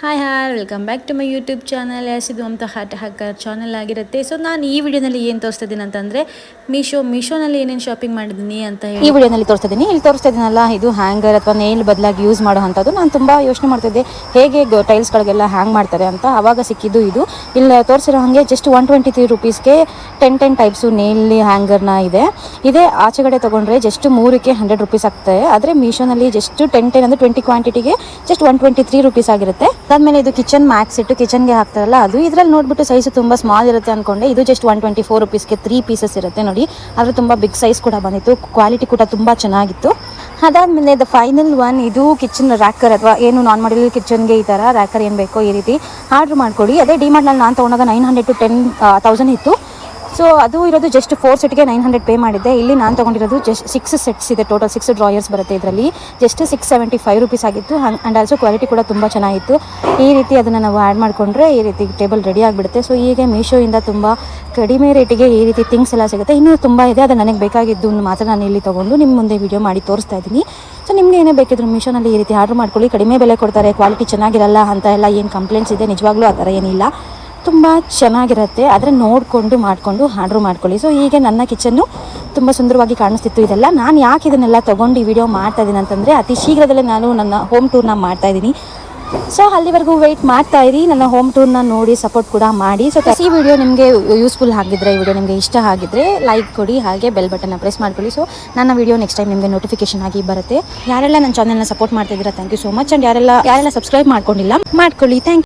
Hi hi welcome back to my YouTube channel ಇದು ಅಂತ hot ಹಾಕರ್ channel ಆಗಿರುತ್ತೆ. So ನಾನು ಈ ವಿಡಿಯೋನಲ್ಲಿ ಏನು ತೋರಿಸ್ತಿದ್ದೀನಿ ಅಂತಂದರೆ ಮೀಶೋ ಮೀಶೋನಲ್ಲಿ ಏನೇನು ಶಾಪಿಂಗ್ ಮಾಡಿದ್ದೀನಿ ಅಂತ ಹೇಳಿ. ಈ ವಿಡಿಯೋನಲ್ಲಿ ತೋರಿಸ್ತಿದ್ದೀನಿ. ಇಲ್ಲಿ ತೋರಿಸ್ತಾ ಇದ್ದೀನಲ್ಲ ಇದು ಹ್ಯಾಂಗರ್ ಅಥವಾ ನೇಲ್ ಬದಲಾಗಿ ಯೂಸ್ ಮಾಡುವಂಥದ್ದು. ನಾನು ತುಂಬ ಯೋಚನೆ ಮಾಡ್ತಿದ್ದೆ, ಹೇಗೆ ಟೈಲ್ಸ್ಗಳಿಗೆಲ್ಲ ಹ್ಯಾಂಗ್ ಮಾಡ್ತಾರೆ ಅಂತ. ಆವಾಗ ಸಿಕ್ಕಿದ್ದು ಇದು. ಇಲ್ಲಿ ತೋರಿಸಿರೋ ಹಾಗೆ ಜಸ್ಟ್ ಒನ್ ಟ್ವೆಂಟಿ ತ್ರೀ ರುಪೀಸ್ಗೆ ಟೆನ್ ಟೆನ್ ಟೈಪ್ಸು ನೇಲ್ ಹ್ಯಾಂಗರ್ನ ಇದೆ. ಇದೇ ಆಚೆಗಡೆ ತೊಗೊಂಡ್ರೆ ಜಸ್ಟ್ ಮೂರಕ್ಕೆ ಹಂಡ್ರೆಡ್ ರುಪೀಸ್ ಆಗ್ತದೆ. ಆದರೆ ಮೀಶೋನಲ್ಲಿ ಜಸ್ಟ್ ಟೆನ್ ಟೆನ್ ಅಂದರೆ twenty ಕ್ವಾಂಟಿಟಿಗೆ just one twenty three rupees ಆಗಿರುತ್ತೆ. ಅದಾದಮೇಲೆ ಇದು ಕಿಚನ್ ಮ್ಯಾಕ್ಸ್ ಇಟ್ಟು ಕಿಚನ್ಗೆ ಹಾಕ್ತಾರಲ್ಲ, ಅದು ಇದರಲ್ಲಿ ನೋಡ್ಬಿಟ್ಟು ಸೈಜ್ ತುಂಬ ಸ್ಮಾಲ್ ಇರುತ್ತೆ ಅನ್ಕೊಂಡೆ. ಇದು ಜಸ್ಟ್ ಒನ್ ಟ್ವೆಂಟಿ ಫೋರ್ ರುಪೀಸ್ಗೆ ತ್ರೀ ಪೀಸಸ್ ಇರುತ್ತೆ ನೋಡಿ. ಆದರೆ ತುಂಬ ಬಿಗ್ ಸೈಜ್ ಕೂಡ ಬಂದಿತ್ತು. ಕ್ವಾಲಿಟಿ ಕೂಡ ತುಂಬ ಚೆನ್ನಾಗಿತ್ತು. ಅದಾದಮೇಲೆ ದ ಫೈನಲ್ ಒನ್ ಇದು ಕಿಚನ್ ರ್ಯಾಕರ್ ಅಥವಾ ಏನು ನಾನ್ ಮಾಡಲ್ ಕಿಚನ್ಗೆ ಈ ಥರ ರ್ಯಾಕರ್ ಏನು ಬೇಕೋ ಈ ರೀತಿ. ಆರ್ಡ್ರ್ ಮಾಡ್ಕೊಡಿ ಅದೇ ಡಿಮಾರ್ಟ್ನಲ್ಲಿ ನಾನು ತೊಗೊಂಡಾಗ nine hundred to ten thousand ಇತ್ತು. ಸೊ ಅದು ಇರೋದು ಜಸ್ಟ್ ಫೋರ್ ಸೆಟ್ಗೆ ನೈನ್ ಹಂಡ್ರೆಡ್ ಪೇ ಮಾಡಿದ್ದೆ. ಇಲ್ಲಿ ನಾನು ತೊಗೊಂಡಿರೋದು ಜಸ್ಟ್ ಸಿಕ್ಸ್ ಸೆಟ್ಸ್ ಇದೆ. ಟೋಟಲ್ ಸಿಕ್ಸ್ ಡ್ರಾಯರ್ಸ್ ಬರುತ್ತೆ ಇದರಲ್ಲಿ. Just six seventy five rupees ಆಗಿತ್ತು ಆ್ಯಂಡ್ ಆಲ್ಸೋ ಕ್ವಾಲಿಟಿ ಕೂಡ ತುಂಬ ಚೆನ್ನಾಗಿತ್ತು. ಈ ರೀತಿ ಅದನ್ನು ನಾವು ಆ್ಯಡ್ ಮಾಡಿಕೊಂಡ್ರೆ ಈ ರೀತಿ ಟೇಬಲ್ ರೆಡಿ ಆಗಿಬಿಡುತ್ತೆ. ಸೊ ಹೀಗೆ ಮೀಶೋಯಿಂದ ತುಂಬ ಕಡಿಮೆ ರೇಟಿಗೆ ಈ ರೀತಿ ಥಿಂಗ್ಸ್ ಎಲ್ಲ ಸಿಗುತ್ತೆ. ಇನ್ನೂ ತುಂಬ ಇದೆ. ಅದು ನನಗೆ ಬೇಕಾಗಿದ್ದು ಮಾತ್ರ ನಾನು ಇಲ್ಲಿ ತೊಗೊಂಡು ನಿಮ್ಮ ಮುಂದೆ ವಿಡಿಯೋ ಮಾಡಿ ತೋರಿಸ್ತಾ ಇದ್ದೀನಿ. ಸೊ ನಿಮಗೆ ಏನೇ ಬೇಕಿದ್ರು ಮೀಶೋನಲ್ಲಿ ಈ ರೀತಿ ಆರ್ಡರ್ ಮಾಡ್ಕೊಳ್ಳಿ. ಕಡಿಮೆ ಬೆಲೆ ಕೊಡ್ತಾರೆ. ಕ್ವಾಲಿಟಿ ಚೆನ್ನಾಗಿರಲ್ಲ ಅಂತ ಎಲ್ಲ ಏನು ಕಂಪ್ಲೇಂಟ್ಸ್ ಇದೆ? ನಿಜವಾಗ್ಲೂ ಆ ಥರ ಏನಿಲ್ಲ. ತುಂಬ ಚೆನ್ನಾಗಿರುತ್ತೆ. ಆದರೆ ನೋಡಿಕೊಂಡು ಮಾಡಿಕೊಂಡು ಆರ್ಡ್ರ್ ಮಾಡ್ಕೊಳ್ಳಿ. ಸೊ ಹೀಗೆ ನನ್ನ ಕಿಚನ್ನು ತುಂಬ ಸುಂದರವಾಗಿ ಕಾಣಿಸ್ತಿತ್ತು ಇದೆಲ್ಲ. ನಾನು ಯಾಕೆ ಇದನ್ನೆಲ್ಲ ತೊಗೊಂಡು ಈ ವಿಡಿಯೋ ಮಾಡ್ತಾ ಇದ್ದೀನಿ ಅಂತಂದರೆ ಅತಿ ಶೀಘ್ರದಲ್ಲೇ ನಾನು ನನ್ನ ಹೋಮ್ ಟೂರ್ನ ಮಾಡ್ತಾ ಇದ್ದೀನಿ ಸೊ ಅಲ್ಲಿವರೆಗೂ ವೆಯ್ಟ್ ಮಾಡ್ತಾ ಇರಿ. ನನ್ನ ಹೋಮ್ ಟೂರ್ನ ನೋಡಿ ಸಪೋರ್ಟ್ ಕೂಡ ಮಾಡಿ. ಸೊ ಈ ವಿಡಿಯೋ ನಿಮಗೆ ಯೂಸ್ಫುಲ್ ಆಗಿದ್ರೆ, ಈ ವಿಡಿಯೋ ನಿಮಗೆ ಇಷ್ಟ ಆಗಿದ್ರೆ ಲೈಕ್ ಕೊಡಿ. ಹಾಗೆ ಬೆಲ್ ಬಟನ್ನ ಪ್ರೆಸ್ ಮಾಡ್ಕೊಳ್ಳಿ. ಸೊ ನನ್ನ ವಿಡಿಯೋ ನೆಕ್ಸ್ಟ್ ಟೈಮ್ ನಿಮಗೆ ನೋಟಿಫಿಕೇಶನ್ ಆಗಿ ಬರುತ್ತೆ. ಯಾರೆಲ್ಲ ನನ್ನ ಚಾನಲ್ನ ಸಪೋರ್ಟ್ ಮಾಡ್ತಿದ್ದೀರಾ thank you so much and ಯಾರೆಲ್ಲ ಯಾರೆಲ್ಲ ಸಬ್ಸ್ಕ್ರೈಬ್ ಮಾಡ್ಕೊಂಡಿಲ್ಲ, ಮಾಡ್ಕೊಳ್ಳಿ. ಥ್ಯಾಂಕ್